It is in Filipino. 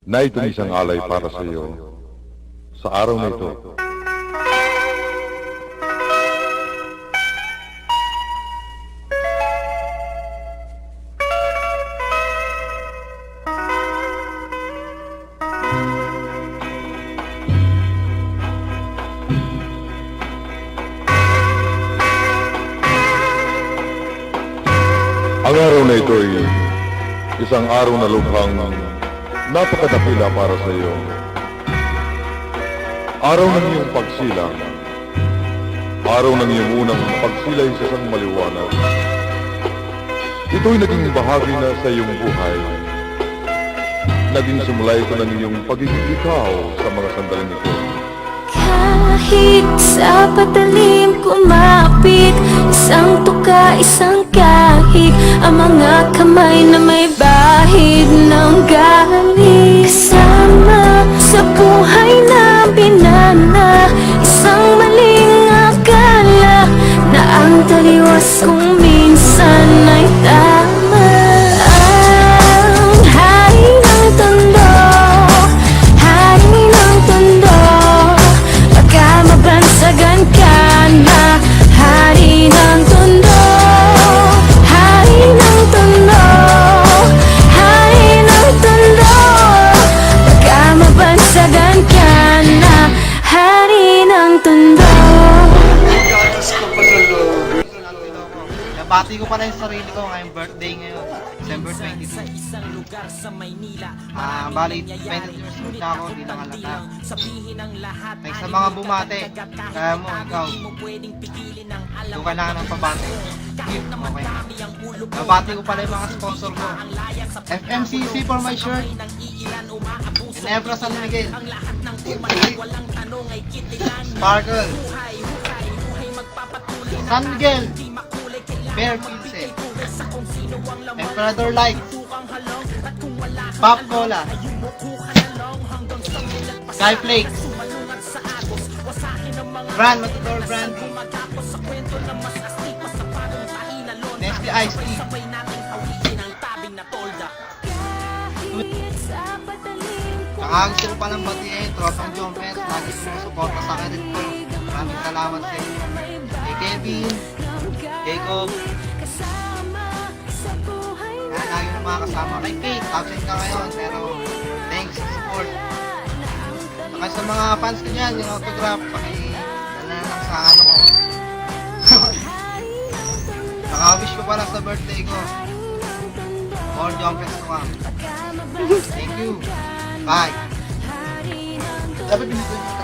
na ito isang alay para sa iyo sa araw na ito. Ang araw na ito ay isang araw na lubhang napakadakila para sa iyo. Araw ng iyong pagsilang. Araw ng iyong unang pagsilay sa isang maliwanag. Ito'y naging bahagi na sa iyong buhay. Naging simula ito ng iyong pagiging ikaw sa mga sandaling ito. Kahit sa patalim kumapit Isang tuka, isang kahig Ang mga kamay na may bahid Na ang taliwas kung Nabati ko pala yung sarili ko ngayong birthday ngayon. December 22. Ah, bali, 20 years old na ako, di nakalata. Thanks sa mga bumate. Kaya mo, ikaw. Doon ka na ng pabate. Okay. Nabati ko pala yung mga sponsor ko. FMCC for my shirt. And Evra San Miguel. Sparkle. San Miguel. Bear Pilsen. Emperador Light. Pop Cola. Sky Flakes. Brand Matador Brandy. Nestle Ice Tea. Saka gusto ko palang batiin, Tropang Jompers, lagi sumusuporta sa akin dito. Maraming salamat sa inyo. Kay Kevin, Jacob, yan, lagi na mga kasama. Kay Kate, absent ka ngayon, pero thanks sa support. Saka sa mga fans ko dyan, yung autograph, pakidala na lang sa ano ko. Naka-wish ko pala sa birthday ko. More Jompers to come. Thank you. Bye. Dapat binigyan